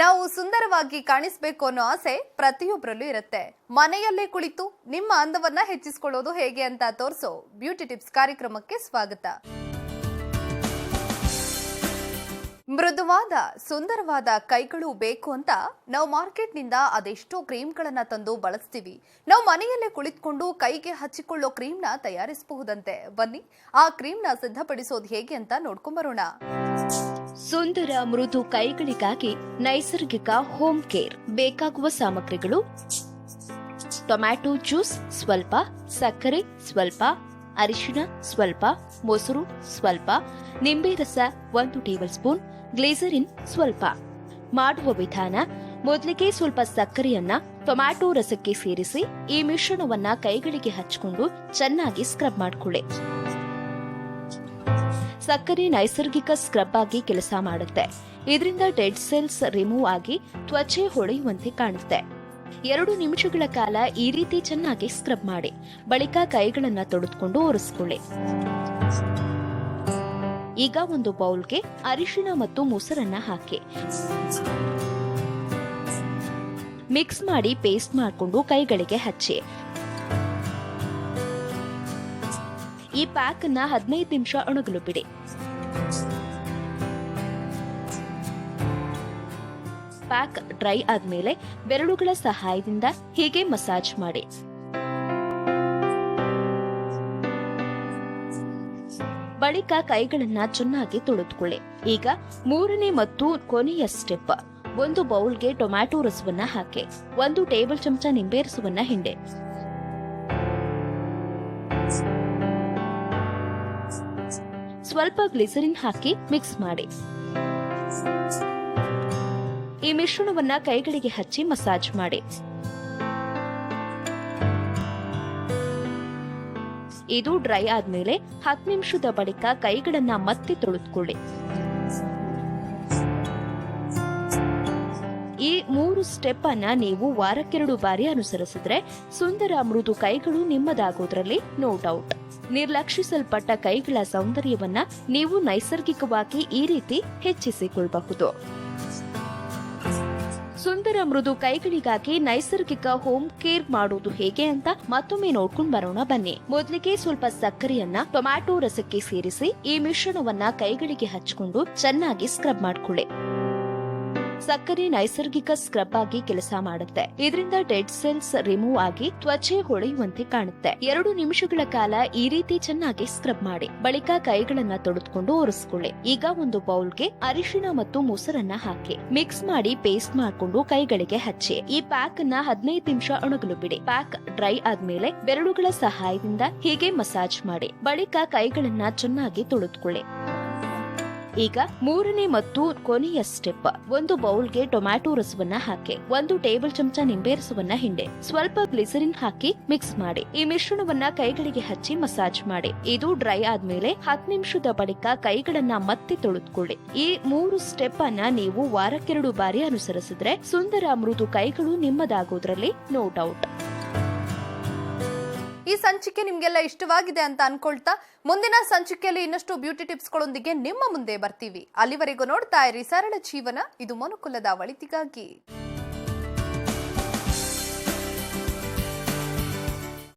ನಾವು ಸುಂದರವಾಗಿ ಕಾಣಿಸ್ಬೇಕು ಅನ್ನೋ ಆಸೆ ಪ್ರತಿಯೊಬ್ಬರಲ್ಲೂ ಇರುತ್ತೆ. ಮನೆಯಲ್ಲೇ ಕುಳಿತು ನಿಮ್ಮ ಅಂದವನ್ನ ಹೆಚ್ಚಿಸಿಕೊಳ್ಳೋದು ಹೇಗೆ ಅಂತ ತೋರಿಸೋ ಬ್ಯೂಟಿ ಟಿಪ್ಸ್ ಕಾರ್ಯಕ್ರಮಕ್ಕೆ ಸ್ವಾಗತ. ಮೃದುವಾದ, ಸುಂದರವಾದ ಕೈಗಳು ಬೇಕು ಅಂತ ನಾವು ಮಾರ್ಕೆಟ್ನಿಂದ ಅದೆಷ್ಟೋ ಕ್ರೀಮ್ಗಳನ್ನ ತಂದು ಬಳಸ್ತೀವಿ. ನಾವು ಮನೆಯಲ್ಲೇ ಕುಳಿತುಕೊಂಡು ಕೈಗೆ ಹಚ್ಚಿಕೊಳ್ಳೋ ಕ್ರೀಮ್ನ ತಯಾರಿಸಬಹುದಂತೆ. ಬನ್ನಿ, ಆ ಕ್ರೀಮ್ನ ಸಿದ್ಧಪಡಿಸೋದು ಹೇಗೆ ಅಂತ ನೋಡ್ಕೊಂಬರೋಣ. ಸುಂದರ ಮೃದು ಕೈಗಳಿಗಾಗಿ ನೈಸರ್ಗಿಕ ಹೋಮ್ ಕೇರ್ ಬೇಕಾಗುವ ಸಾಮಗ್ರಿಗಳು. ಟೊಮ್ಯಾಟೊ ಜ್ಯೂಸ್ ಸ್ವಲ್ಪ, ಸಕ್ಕರೆ ಸ್ವಲ್ಪ, ಅರಿಶಿಣ ಸ್ವಲ್ಪ, ಮೊಸರು ಸ್ವಲ್ಪ, ನಿಂಬೆ ರಸ ಒಂದು ಟೇಬಲ್ ಸ್ಪೂನ್, ಗ್ಲೇಸರಿನ್ ಸ್ವಲ್ಪ. ಮಾಡುವ ವಿಧಾನ, ಮೊದಲಿಗೆ ಸ್ವಲ್ಪ ಸಕ್ಕರೆಯನ್ನ ಟೊಮ್ಯಾಟೊ ರಸಕ್ಕೆ ಸೇರಿಸಿ ಈ ಮಿಶ್ರಣವನ್ನ ಕೈಗಳಿಗೆ ಹಚ್ಚಿಕೊಂಡು ಚೆನ್ನಾಗಿ ಸ್ಕ್ರಬ್ ಮಾಡಿಕೊಳ್ಳಿ. ಸಕ್ಕರೆ ನೈಸರ್ಗಿಕ ಸ್ಕ್ರಬ್ ಆಗಿ ಕೆಲಸ ಮಾಡುತ್ತೆ. ಇದರಿಂದ ಡೆಡ್ ಸೆಲ್ಸ್ ರಿಮೂವ್ ಆಗಿ ತ್ವಚೆ ಹೊಳೆಯುವಂತೆ ಕಾಣುತ್ತೆ. ಎರಡು ನಿಮಿಷಗಳ ಕಾಲ ಈ ರೀತಿ ಚೆನ್ನಾಗಿ ಸ್ಕ್ರಬ್ ಮಾಡಿ, ಬಳಿಕ ಕೈಗಳನ್ನ ತೊಡೆದುಕೊಂಡು ಒರೆಸ್ಕೊಳ್ಳಿ. ಈಗ ಒಂದು ಬೌಲ್ಗೆ ಅರಿಶಿಣ ಮತ್ತು ಮೊಸರನ್ನ ಹಾಕಿ. ಮಿಕ್ಸ್ ಮಾಡಿ ಪೇಸ್ಟ್ ಮಾಡಿಕೊಂಡು ಕೈಗಳಿಗೆ ಹಚ್ಚಿ. ಈ ಪ್ಯಾಕ್ ಅನ್ನ ಹದಿನೈದು ನಿಮಿಷ ಒಣಗಲು ಬಿಡಿ. ಪ್ಯಾಕ್ ಡ್ರೈ ಆದ್ಮೇಲೆ ಬೆರಳುಗಳ ಸಹಾಯದಿಂದ ಹೀಗೆ ಮಸಾಜ್ ಮಾಡಿ. ಬಳಿಕ ಕೈಗಳನ್ನ ಚೆನ್ನಾಗಿ ತೊಳೆದುಕೊಳ್ಳಿ. ಈಗ ಮೂರನೇ ಮತ್ತು ಕೊನೆಯ ಸ್ಟೆಪ್ ಒಂದು ಬೌಲ್ಗೆ ಟೊಮ್ಯಾಟೊ ರಸವನ್ನ ಹಾಕಿ. ಒಂದು ಟೇಬಲ್ ಚಮಚ ನಿಂಬೆ ರಸವನ್ನ ಹಿಂಡೆ. ಸ್ವಲ್ಪ ಗ್ಲಿಸರಿನ್ ಹಾಕಿ ಮಿಕ್ಸ್ ಮಾಡಿ. ಈ ಮಿಶ್ರಣವನ್ನ ಕೈಗಳಿಗೆ ಹಚ್ಚಿ ಮಸಾಜ್ ಮಾಡಿ. ಇದು ಡ್ರೈ ಆದ್ಮೇಲೆ ಹತ್ತು ನಿಮಿಷದ ಬಳಿಕ ಕೈಗಳನ್ನ ಮತ್ತೆ ತೊಳೆದುಕೊಳ್ಳಿ. ಈ ಮೂರು ಸ್ಟೆಪ್ ಅನ್ನ ನೀವು ವಾರಕ್ಕೆರಡು ಬಾರಿ ಅನುಸರಿಸಿದ್ರೆ ಸುಂದರ ಮೃದು ಕೈಗಳು ನಿಮ್ಮದಾಗೋದ್ರಲ್ಲಿ ನೋ ಡೌಟ್ ನಿರ್ಲಕ್ಷಿಸಲ್ಪಟ್ಟ ಕೈಗಳ ಸೌಂದರ್ಯವನ್ನ ನೀವು ನೈಸರ್ಗಿಕವಾಗಿ ಈ ರೀತಿ ಹೆಚ್ಚಿಸಿಕೊಳ್ಳಬಹುದು ಸುಂದರ ಮೃದು ಕೈಗಳಿಗಾಗಿ ನೈಸರ್ಗಿಕ ಹೋಮ್ ಕೇರ್ ಮಾಡೋದು ಹೇಗೆ ಅಂತ ಮತ್ತೊಮ್ಮೆ ನೋಡ್ಕೊಂಡು ಬರೋಣ ಬನ್ನಿ. ಮೊದಲಿಗೆ ಸ್ವಲ್ಪ ಸಕ್ಕರೆಯನ್ನ ಟೊಮ್ಯಾಟೊ ರಸಕ್ಕೆ ಸೇರಿಸಿ ಈ ಮಿಶ್ರಣವನ್ನ ಕೈಗಳಿಗೆ ಹಚ್ಕೊಂಡು ಚೆನ್ನಾಗಿ ಸ್ಕ್ರಬ್ ಮಾಡ್ಕೊಳ್ಳಿ. ಸಕ್ಕರೆ ನೈಸರ್ಗಿಕ ಸ್ಕ್ರಬ್ ಆಗಿ ಕೆಲಸ ಮಾಡುತ್ತೆ. ಇದರಿಂದ ಡೆಡ್ ಸೆಲ್ಸ್ ರಿಮೂವ್ ಆಗಿ ತ್ವಚೆ ಹೊಳೆಯುವಂತೆ ಕಾಣುತ್ತೆ. ಎರಡು ನಿಮಿಷಗಳ ಕಾಲ ಈ ರೀತಿ ಚೆನ್ನಾಗಿ ಸ್ಕ್ರಬ್ ಮಾಡಿ, ಬಳಿಕ ಕೈಗಳನ್ನ ತೊಳೆದುಕೊಂಡು ಒರೆಸ್ಕೊಳ್ಳಿ. ಈಗ ಒಂದು ಬೌಲ್ಗೆ ಅರಿಶಿನ ಮತ್ತು ಮೊಸರನ್ನ ಹಾಕಿ. ಮಿಕ್ಸ್ ಮಾಡಿ ಪೇಸ್ಟ್ ಮಾಡಿಕೊಂಡು ಕೈಗಳಿಗೆ ಹಚ್ಚಿ. ಈ ಪ್ಯಾಕ್ ಅನ್ನ ಹದಿನೈದು ನಿಮಿಷ ಒಣಗಲು ಬಿಡಿ. ಪ್ಯಾಕ್ ಡ್ರೈ ಆದ್ಮೇಲೆ ಬೆರಳುಗಳ ಸಹಾಯದಿಂದ ಹೀಗೆ ಮಸಾಜ್ ಮಾಡಿ. ಬಳಿಕ ಕೈಗಳನ್ನ ಚೆನ್ನಾಗಿ ತೊಳೆದುಕೊಳ್ಳಿ. ಈಗ ಮೂರನೇ ಮತ್ತು ಕೊನೆಯ ಸ್ಟೆಪ್ ಒಂದು ಬೌಲ್ಗೆ ಟೊಮ್ಯಾಟೊ ರಸವನ್ನ ಹಾಕಿ, ಒಂದು ಟೇಬಲ್ ಚಮಚ ನಿಂಬೆ ರಸವನ್ನ ಹಿಂಡೆ. ಸ್ವಲ್ಪ ಗ್ಲಿಸರಿನ್ ಹಾಕಿ ಮಿಕ್ಸ್ ಮಾಡಿ. ಈ ಮಿಶ್ರಣವನ್ನ ಕೈಗಳಿಗೆ ಹಚ್ಚಿ ಮಸಾಜ್ ಮಾಡಿ. ಇದು ಡ್ರೈ ಆದ್ಮೇಲೆ ಹತ್ತು ನಿಮಿಷದ ಬಳಿಕ ಕೈಗಳನ್ನ ಮತ್ತೆ ತೊಳೆದುಕೊಳ್ಳಿ. ಈ ಮೂರು ಸ್ಟೆಪ್ ಅನ್ನ ನೀವು ವಾರಕ್ಕೆರಡು ಬಾರಿ ಅನುಸರಿಸಿದ್ರೆ ಸುಂದರ ಮೃದು ಕೈಗಳು ನಿಮ್ಮದಾಗೋದ್ರಲ್ಲಿ ನೋ ಡೌಟ್ ಈ ಸಂಚಿಕೆ ನಿಮ್ಗೆಲ್ಲ ಇಷ್ಟವಾಗಿದೆ ಅಂತ ಅನ್ಕೊಳ್ತಾ ಮುಂದಿನ ಸಂಚಿಕೆಯಲ್ಲಿ ಇನ್ನಷ್ಟು ಬ್ಯೂಟಿ ಟಿಪ್ಸ್ಗಳೊಂದಿಗೆ ನಿಮ್ಮ ಮುಂದೆ ಬರ್ತೀವಿ. ಅಲ್ಲಿವರೆಗೂ ನೋಡ್ತಾ ಇರಿ ಸರಳ ಜೀವನ. ಇದು ಮನುಕುಲದ ಒಳಿತಿಗಾಗಿ